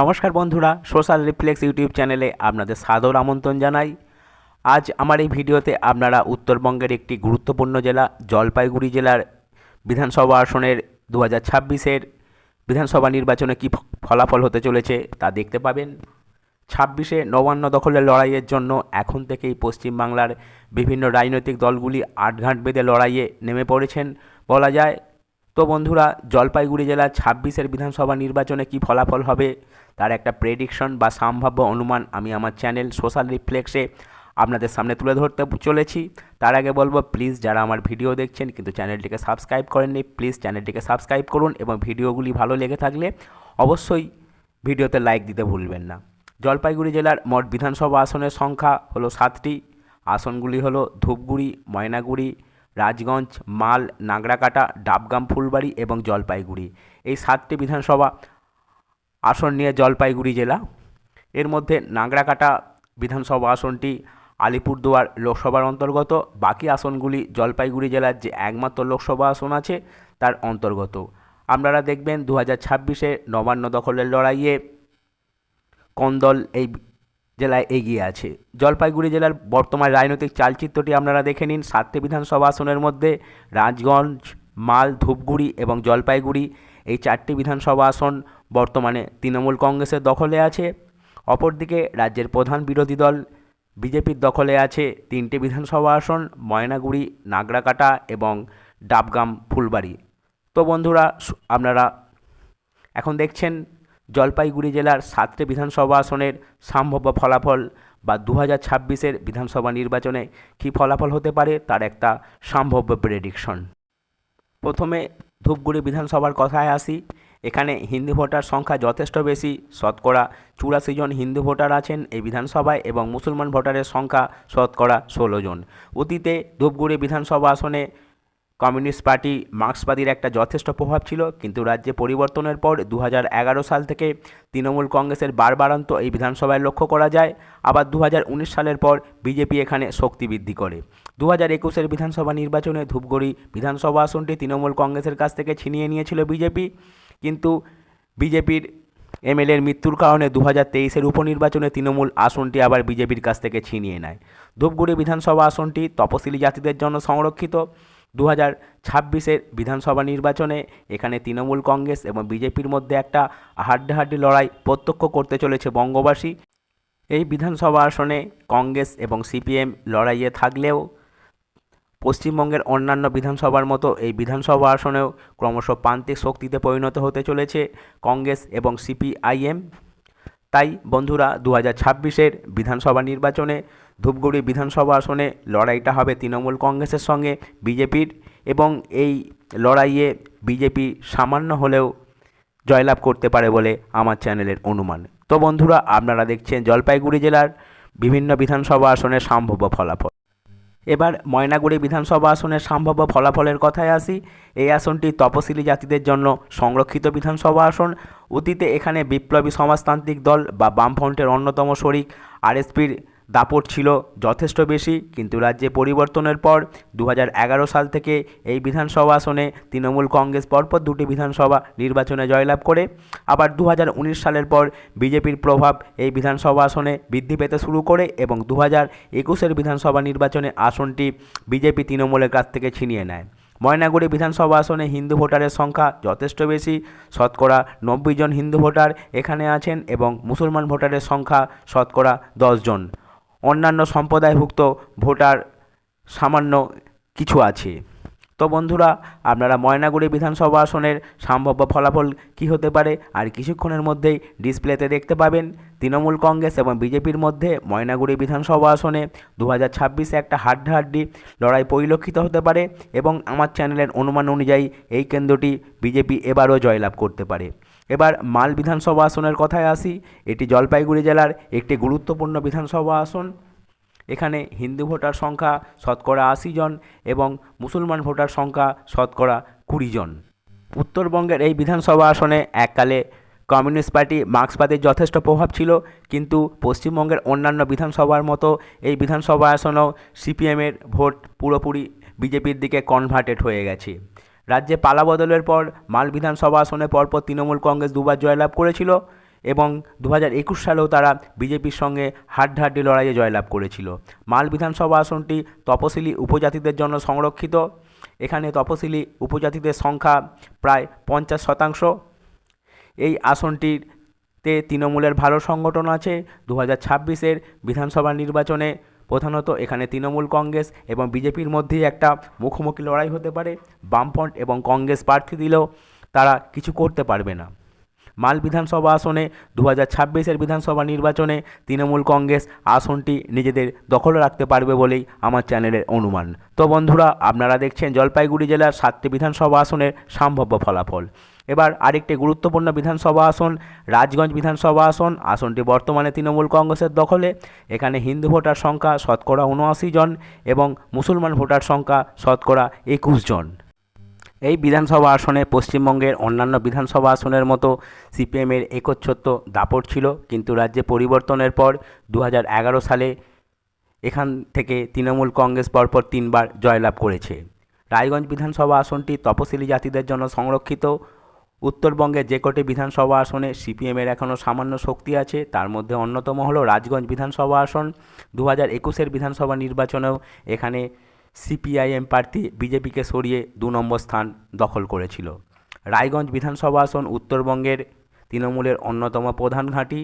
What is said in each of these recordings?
নমস্কার বন্ধুরা, social reflex YouTube চ্যানেলে আপনাদের সাদর আমন্ত্রণ জানাই। আজ আমার এই ভিডিওতে আপনারা উত্তরবঙ্গের একটি গুরুত্বপূর্ণ জেলা, জলপাইগুড়ি জেলার বিধানসভা আসনের দু হাজার ছাব্বিশের বিধানসভা নির্বাচনে কী ফলাফল হতে চলেছে তা দেখতে পাবেন। ছাব্বিশে নবান্ন দখলের লড়াইয়ের জন্য এখন থেকেই পশ্চিমবাংলার বিভিন্ন রাজনৈতিক দলগুলি আটঘাট বেঁধে লড়াইয়ে নেমে পড়েছেন বলা যায়। তো বন্ধুরা, জলপাইগুড়ি জেলার ছাব্বিশের বিধানসভা নির্বাচনে কি ফলাফল হবে তার একটা প্রেডিকশন বা সম্ভাব্য অনুমান আমি আমার চ্যানেল সোশ্যাল রিফ্লেক্সে আপনাদের সামনে তুলে ধরতে চলেছি। তার আগে বলব প্লিজ যারা আমার ভিডিও দেখছেন কিন্তু চ্যানেলটিকে সাবস্ক্রাইব করেননি প্লিজ চ্যানেলটিকে সাবস্ক্রাইব করুন এবং ভিডিওগুলি ভালো লেগে থাকলে অবশ্যই ভিডিওতে লাইক দিতে ভুলবেন না। জলপাইগুড়ি জেলার মোট বিধানসভা আসনের সংখ্যা হলো সাতটি। আসনগুলি হলো ধূপগুড়ি, ময়নাগুড়ি, রাজগঞ্জ, মাল, নাগরাকাটা, ডাবগাম, ফুলবাড়ি এবং জলপাইগুড়ি। এই সাতটি বিধানসভা আসন নিয়ে জলপাইগুড়ি জেলা। এর মধ্যে নাগরাকাটা বিধানসভা আসনটি আলিপুরদুয়ার লোকসভার অন্তর্গত। বাকি আসনগুলি জলপাইগুড়ি জেলার যে একমাত্র লোকসভা আসন আছে, তার অন্তর্গত। আপনারা দেখবেন দু হাজার ছাব্বিশে নবান্ন দখলের লড়াইয়ে কোন দল এই জেলায় এগিয়ে আছে। জলপাইগুড়ি জেলার বর্তমান রাজনৈতিক চালচিত্রটি আপনারা দেখে নিন। সাতটি বিধানসভা আসনের মধ্যে রাজগঞ্জ, মাল, ধূপগুড়ি এবং জলপাইগুড়ি এই চারটি বিধানসভা আসন বর্তমানে তৃণমূল কংগ্রেসের দখলে আছে। অপরদিকে রাজ্যের প্রধান বিরোধী দল বিজেপির দখলে আছে তিনটি বিধানসভা আসন, ময়নাগুড়ি, নাগরাকাটা এবং ডাবগাম, ফুলবাড়ি। তো বন্ধুরা আপনারা এখন দেখছেন জলপাইগুড়ি জেলার সাতটি বিধানসভা আসনের সম্ভাব্য ফলাফল বা দু হাজার ছাব্বিশের বিধানসভা নির্বাচনে কী ফলাফল হতে পারে তার একটা সম্ভাব্য প্রেডিকশন প্রথমে ধূপগুড়ি বিধানসভার কথায় আসি, এখানে হিন্দু ভোটার সংখ্যা যথেষ্ট বেশি। শতকরা চুরাশি জন হিন্দু ভোটার আছেন এই বিধানসভায় এবং মুসলমান ভোটারের সংখ্যা শতকরা ষোলো জন। অতীতে ধূপগুড়ি বিধানসভা আসনে কমিউনিস্ট পার্টি মার্ক্সবাদীর একটা যথেষ্ট প্রভাব ছিল, কিন্তু রাজ্যে পরিবর্তনের পর দু হাজার এগারো সাল থেকে তৃণমূল কংগ্রেসের বারবারান্ত এই বিধানসভায় লক্ষ্য করা যায়। আবার দু হাজার উনিশ সালের পর বিজেপি এখানে শক্তি বৃদ্ধি করে। দু হাজার একুশের বিধানসভা নির্বাচনে ধূপগুড়ি বিধানসভা আসনটি তৃণমূল কংগ্রেসের কাছ থেকে ছিনিয়ে নিয়েছিল বিজেপি। কিন্তু বিজেপির এমএলএর মৃত্যুর কারণে দু হাজার তেইশের উপনির্বাচনে তৃণমূল আসনটি আবার বিজেপির কাছ থেকে ছিনিয়ে নেয়। ধূপগুড়ি বিধানসভা আসনটি তপশিলি জাতিদের জন্য সংরক্ষিত। দু হাজার ছাব্বিশের বিধানসভা নির্বাচনে এখানে তৃণমূল কংগ্রেস এবং বিজেপির মধ্যে একটা হাড্ডাহাড্ডি লড়াই প্রত্যক্ষ করতে চলেছে বঙ্গবাসী। এই বিধানসভা আসনে কংগ্রেস এবং সিপিএম লড়াইয়ে থাকলেও পশ্চিমবঙ্গের অন্যান্য বিধানসভার মতো এই বিধানসভা আসনেও ক্রমশ প্রান্তিক শক্তিতে পরিণত হতে চলেছে কংগ্রেস এবং সিপিআইএম। তাই বন্ধুরা দু হাজার বিধানসভা নির্বাচনে ধূপগুড়ি বিধানসভা আসনে লড়াইটা হবে তৃণমূল কংগ্রেসের সঙ্গে, বিজেপির, এবং এই লড়াইয়ে বিজেপি সামান্য হলেও জয়লাভ করতে পারে বলে আমার চ্যানেলের অনুমান। তো বন্ধুরা, আপনারা দেখছেন জলপাইগুড়ি জেলার বিভিন্ন বিধানসভা আসনের সম্ভাব্য ফলাফল। এবার ময়নাগুড়ি বিধানসভা আসনের সম্ভাব্য ফলাফলের কথায় আসি। এই আসনটি তপশিলি জাতিদের জন্য সংরক্ষিত বিধানসভা আসন। অতীতে এখানে বিপ্লবী সমাজতান্ত্রিক দল বা বামফ্রন্টের অন্যতম শরিক আরএসপির দাপট ছিল যথেষ্ট বেশি, কিন্তু রাজ্যে পরিবর্তনের পর দু হাজার এগারো সাল থেকে এই বিধানসভা আসনে তৃণমূল কংগ্রেস পরপর দুটি বিধানসভা নির্বাচনে জয়লাভ করে। আবার দু হাজার উনিশ সালের পর বিজেপির প্রভাব এই বিধানসভা আসনে বৃদ্ধি পেতে শুরু করে এবং দু হাজার একুশের বিধানসভা নির্বাচনে আসনটি বিজেপি তৃণমূলের কাছ থেকে ছিনিয়ে নেয়। ময়নাগুড়ি বিধানসভা আসনে হিন্দু ভোটারের সংখ্যা যথেষ্ট বেশি, শতকরা নব্বই জন হিন্দু ভোটার এখানে আছেন এবং মুসলমান ভোটারের সংখ্যা শতকরা দশ জন। অন্যান্য সম্প্রদায়ভুক্ত ভোটার সামান্য কিছু আছে। তো বন্ধুরা, আপনারা ময়নাগুড়ি বিধানসভা আসনের সম্ভাব্য ফলাফল কী হতে পারে আর কিছুক্ষণের মধ্যেই ডিসপ্লেতে দেখতে পাবেন তৃণমূল কংগ্রেস এবং বিজেপির মধ্যে ময়নাগুড়ি বিধানসভা আসনে দু হাজার একটা হাড্ডাহাড্ডি লড়াই পরিলক্ষিত হতে পারে এবং আমার চ্যানেলের অনুমান অনুযায়ী এই কেন্দ্রটি বিজেপি এবারও জয়লাভ করতে পারে। এবার মাল বিধানসভা আসনের কথায় আসি। এটি জলপাইগুড়ি জেলার একটি গুরুত্বপূর্ণ বিধানসভা আসন। এখানে হিন্দু ভোটার সংখ্যা শতকরা আশি জন এবং মুসলমান ভোটার সংখ্যা শতকরা কুড়ি জন। উত্তরবঙ্গের এই বিধানসভা আসনে এককালে কমিউনিস্ট পার্টি মার্ক্সবাদের যথেষ্ট প্রভাব ছিল, কিন্তু পশ্চিমবঙ্গের অন্যান্য বিধানসভার মতো এই বিধানসভা আসনেও সিপিএমের ভোট পুরোপুরি বিজেপির দিকে কনভার্টেড হয়ে গেছে। রাজ্যে পালাবদলের পর মাল বিধানসভা আসনে পরপর তৃণমূল কংগ্রেস দুবার জয়লাভ করেছিল এবং দু হাজার একুশ সালেও তারা বিজেপির সঙ্গে হাড্ডাহাড্ডি লড়াইয়ে জয়লাভ করেছিল। মাল বিধানসভা আসনটি তপশিলি উপজাতিদের জন্য সংরক্ষিত। এখানে তপশিলি উপজাতিদের সংখ্যা প্রায় পঞ্চাশ শতাংশ। এই আসনটিতে তৃণমূলের ভালো সংগঠন আছে। দু হাজার বিধানসভা নির্বাচনে প্রধানত এখানে তৃণমূল কংগ্রেস এবং বিজেপির মধ্যেই একটা মুখোমুখি লড়াই হতে পারে। বামফ্রন্ট এবং কংগ্রেস প্রার্থী দিলেও তারা কিছু করতে পারবে না। মাল বিধানসভা আসনে দু হাজার ছাব্বিশের বিধানসভা নির্বাচনে তৃণমূল কংগ্রেস আসনটি নিজেদের দখলে রাখতে পারবে বলেই আমার চ্যানেলের অনুমান। তো বন্ধুরা, আপনারা দেখছেন জলপাইগুড়ি জেলার সাতটি বিধানসভা আসনের সম্ভাব্য ফলাফল। এবার আরেকটি গুরুত্বপূর্ণ বিধানসভা আসন, রাজগঞ্জ বিধানসভা আসন। আসনটি বর্তমানে তৃণমূল কংগ্রেসের দখলে। এখানে হিন্দু ভোটার সংখ্যা শতকরা উনআশি জন এবং মুসলমান ভোটার সংখ্যা শতকরা একুশ জন। এই বিধানসভা আসনে পশ্চিমবঙ্গের অন্যান্য বিধানসভা আসনের মতো সিপিএমের একচ্ছত্ব দাপট ছিল, কিন্তু রাজ্যে পরিবর্তনের পর দু হাজার এগারো সালে এখান থেকে তৃণমূল কংগ্রেস পরপর তিনবার জয়লাভ করেছে। রায়গঞ্জ বিধানসভা আসনটি তপশিলি জাতিদের জন্য সংরক্ষিত উত্তরবঙ্গের যে কটি বিধানসভা আসনে সিপিএমের এখনও সামান্য শক্তি আছে, তার মধ্যে অন্যতম হলো রাজগঞ্জ বিধানসভা আসন। দু হাজার একুশের বিধানসভা নির্বাচনেও এখানে সিপিআইএম প্রার্থী বিজেপিকে সরিয়ে দু নম্বর স্থান দখল করেছিল। রায়গঞ্জ বিধানসভা আসন উত্তরবঙ্গের তৃণমূলের অন্যতম প্রধান ঘাঁটি।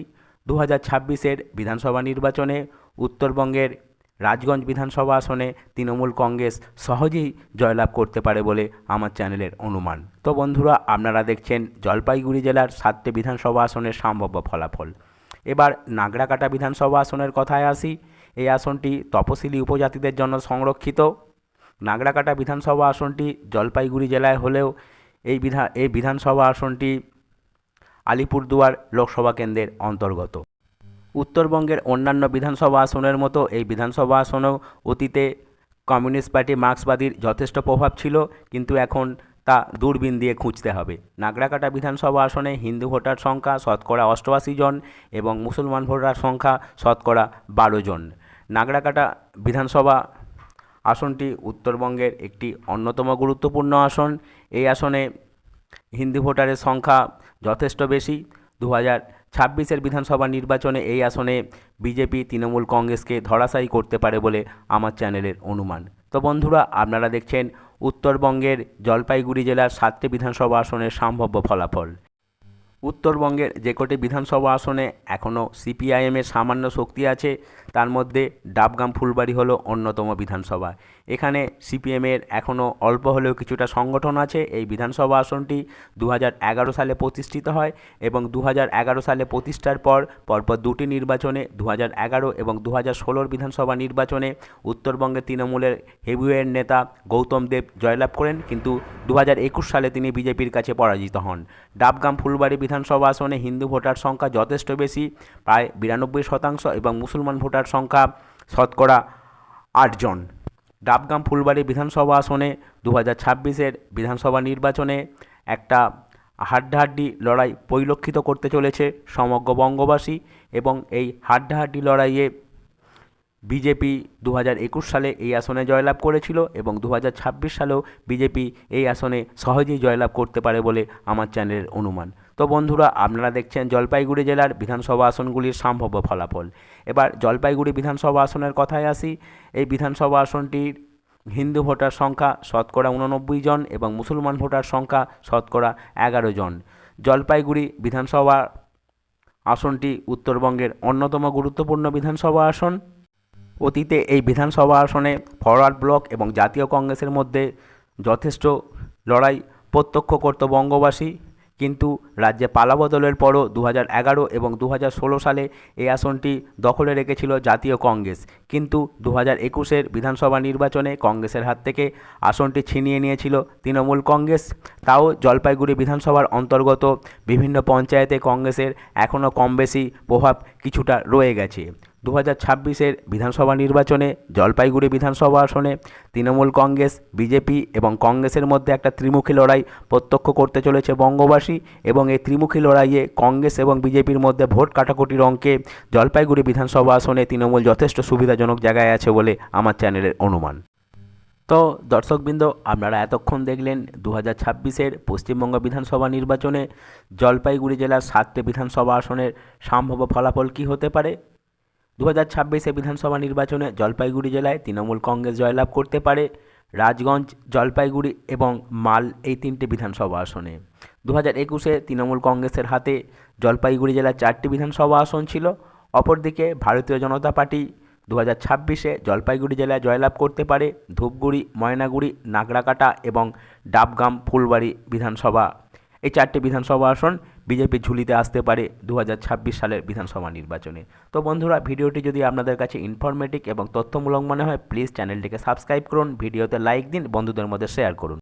দু হাজার ছাব্বিশের বিধানসভা নির্বাচনে উত্তরবঙ্গের রাজগঞ্জ বিধানসভা আসনে তৃণমূল কংগ্রেস সহজেই জয়লাভ করতে পারে বলে আমার চ্যানেলের অনুমান। তো বন্ধুরা, আপনারা দেখছেন জলপাইগুড়ি জেলার সাতটি বিধানসভা আসনের সম্ভাব্য ফলাফল। এবার নাগরাকাটা বিধানসভা আসনের কথায় আসি। এই আসনটি তপশিলি উপজাতিদের জন্য সংরক্ষিত। নাগরাকাটা বিধানসভা আসনটি জলপাইগুড়ি জেলায় হলেও এই বিধান এই বিধানসভা আসনটি আলিপুরদুয়ার লোকসভা কেন্দ্রের অন্তর্গত। উত্তরবঙ্গের অন্যান্য বিধানসভা আসনের মতো এই বিধানসভা আসনেও অতীতে কমিউনিস্ট পার্টি মার্ক্সবাদীর যথেষ্ট প্রভাব ছিল, কিন্তু এখন তা দূরবীন দিয়ে খুঁজতে হবে। নাগরাকাটা বিধানসভা আসনে হিন্দু ভোটার সংখ্যা শতকরা অষ্টআশি জন এবং মুসলমান ভোটার সংখ্যা শতকরা বারো জন। নাগরাকাটা বিধানসভা আসনটি উত্তরবঙ্গের একটি অন্যতম গুরুত্বপূর্ণ আসন। এই আসনে হিন্দু ভোটারের সংখ্যা যথেষ্ট বেশি। দু হাজার ছাব্বিশের বিধানসভা নির্বাচনে এই আসনে বিজেপি, তৃণমূল, কংগ্রেসকে ধরাশায়ী করতে পারে বলে আমার চ্যানেলের অনুমান। তো বন্ধুরা, আপনারা দেখছেন উত্তরবঙ্গের জলপাইগুড়ি জেলার সাতটি বিধানসভা আসনের সম্ভাব্য ফলাফল। উত্তরবঙ্গের যে কটি বিধানসভা আসনে এখনও সিপিআইএমের সামান্য শক্তি আছে তার মধ্যে ডাবগাম ফুলবাড়ি হলো অন্যতম বিধানসভা। এখানে সিপিএমের এখনও অল্প হলেও কিছুটা সংগঠন আছে। এই বিধানসভা আসনটি দু হাজার এগারো সালে প্রতিষ্ঠিত হয় এবং দু হাজার এগারো সালে প্রতিষ্ঠার পর, পরপর দুটি নির্বাচনে দু এবং দু হাজার বিধানসভা নির্বাচনে উত্তরবঙ্গের তৃণমূলের হেভিওয়ের নেতা গৌতম দেব জয়লাভ করেন, কিন্তু দু হাজার একুশ সালে তিনি বিজেপির কাছে পরাজিত হন। ডাবগাম ফুলবাড়ি বিধানসভা আসনে হিন্দু ভোটার সংখ্যা যথেষ্ট বেশি, প্রায় বিরানব্বই শতাংশ এবং মুসলমান ভোটার সংখ্যা শতকরা আটজন। ডাবগাম ফুলবাড়ি বিধানসভা আসনে দু হাজার ছাব্বিশের বিধানসভা নির্বাচনে একটা হাড্ডাহাড্ডি লড়াই পরিলক্ষিত করতে চলেছে সমগ্র বঙ্গবাসী এবং এই হাড্ডাহাড্ডি লড়াইয়ে বিজেপি দু হাজার একুশ সালে এই আসনে জয়লাভ করেছিল এবং দু হাজার ছাব্বিশ সালেও বিজেপি এই আসনে সহজেই জয়লাভ করতে পারে বলে আমার চ্যানেলের অনুমান। তো বন্ধুরা, আপনারা দেখছেন জলপাইগুড়ি জেলার বিধানসভা আসনগুলির সম্ভাব্য ফলাফল। এবার জলপাইগুড়ি বিধানসভা আসনের কথায় আসি। এই বিধানসভা আসনটির হিন্দু ভোটার সংখ্যা শতকরা উননব্বই জন এবং মুসলমান ভোটার সংখ্যা শতকরা এগারো জন। জলপাইগুড়ি বিধানসভা আসনটি উত্তরবঙ্গের অন্যতম গুরুত্বপূর্ণ বিধানসভা আসন। অতীতে এই বিধানসভা আসনে ফরওয়ার্ড ব্লক এবং জাতীয় কংগ্রেসের মধ্যে যথেষ্ট লড়াই প্রত্যক্ষ করত বঙ্গবাসী। কিন্তু রাজ্যে পালাবদলের পরও দু হাজার এগারো এবং দু হাজার ষোলো সালে এই আসনটি দখলে রেখেছিল জাতীয় কংগ্রেস। কিন্তু দু হাজার একুশের বিধানসভা নির্বাচনে কংগ্রেসের হাত থেকে আসনটি ছিনিয়ে নিয়েছিল তৃণমূল কংগ্রেস। তাও জলপাইগুড়ি বিধানসভার অন্তর্গত বিভিন্ন পঞ্চায়েতে কংগ্রেসের এখনও কম বেশি প্রভাব কিছুটা রয়ে গেছে। দু হাজার ছাব্বিশের বিধানসভা নির্বাচনে, জলপাইগুড়ি বিধানসভা আসনে, তৃণমূল কংগ্রেস, বিজেপি এবং কংগ্রেসের মধ্যে একটা ত্রিমুখী লড়াই প্রত্যক্ষ করতে চলেছে বঙ্গবাসী এবং এই ত্রিমুখী লড়াইয়ে কংগ্রেস এবং বিজেপির মধ্যে ভোট কাটাকুটির অঙ্কে জলপাইগুড়ি বিধানসভা আসনে তৃণমূল যথেষ্ট সুবিধাজনক জায়গায় আছে বলে আমার চ্যানেলের অনুমান। তো দর্শকবৃন্দ, আপনারা এতক্ষণ দেখলেন দু হাজার ছাব্বিশের পশ্চিমবঙ্গ বিধানসভা নির্বাচনে জলপাইগুড়ি জেলার সাতটি বিধানসভা আসনের সম্ভাব্য ফলাফল কী হতে পারে? দু হাজার ছাব্বিশে বিধানসভা নির্বাচনে জলপাইগুড়ি জেলায় তৃণমূল কংগ্রেস জয়লাভ করতে পারে রাজগঞ্জ, জলপাইগুড়ি এবং মাল এই তিনটে বিধানসভা আসনে। দু হাজার একুশে তৃণমূল কংগ্রেসের হাতে জলপাইগুড়ি জেলার চারটি বিধানসভা আসন ছিল। অপরদিকে ভারতীয় জনতা পার্টি দু হাজার ছাব্বিশে জলপাইগুড়ি জেলায় জয়লাভ করতে পারে ধূপগুড়ি, ময়নাগুড়ি, নাগরাকাটা এবং ডাবগাম ফুলবাড়ি বিধানসভা। এই চারটি বিধানসভা আসন বিজেপির ঝুলিতে আসতে পারে দু হাজার ছাব্বিশ সালের বিধানসভা নির্বাচনে। তো বন্ধুরা, ভিডিওটি যদি আপনাদের কাছে ইনফরমেটিভ এবং তথ্যমূলক মনে হয় প্লিজ চ্যানেলটিকে সাবস্ক্রাইব করুন, ভিডিওতে লাইক দিন, বন্ধুদের মধ্যে শেয়ার করুন।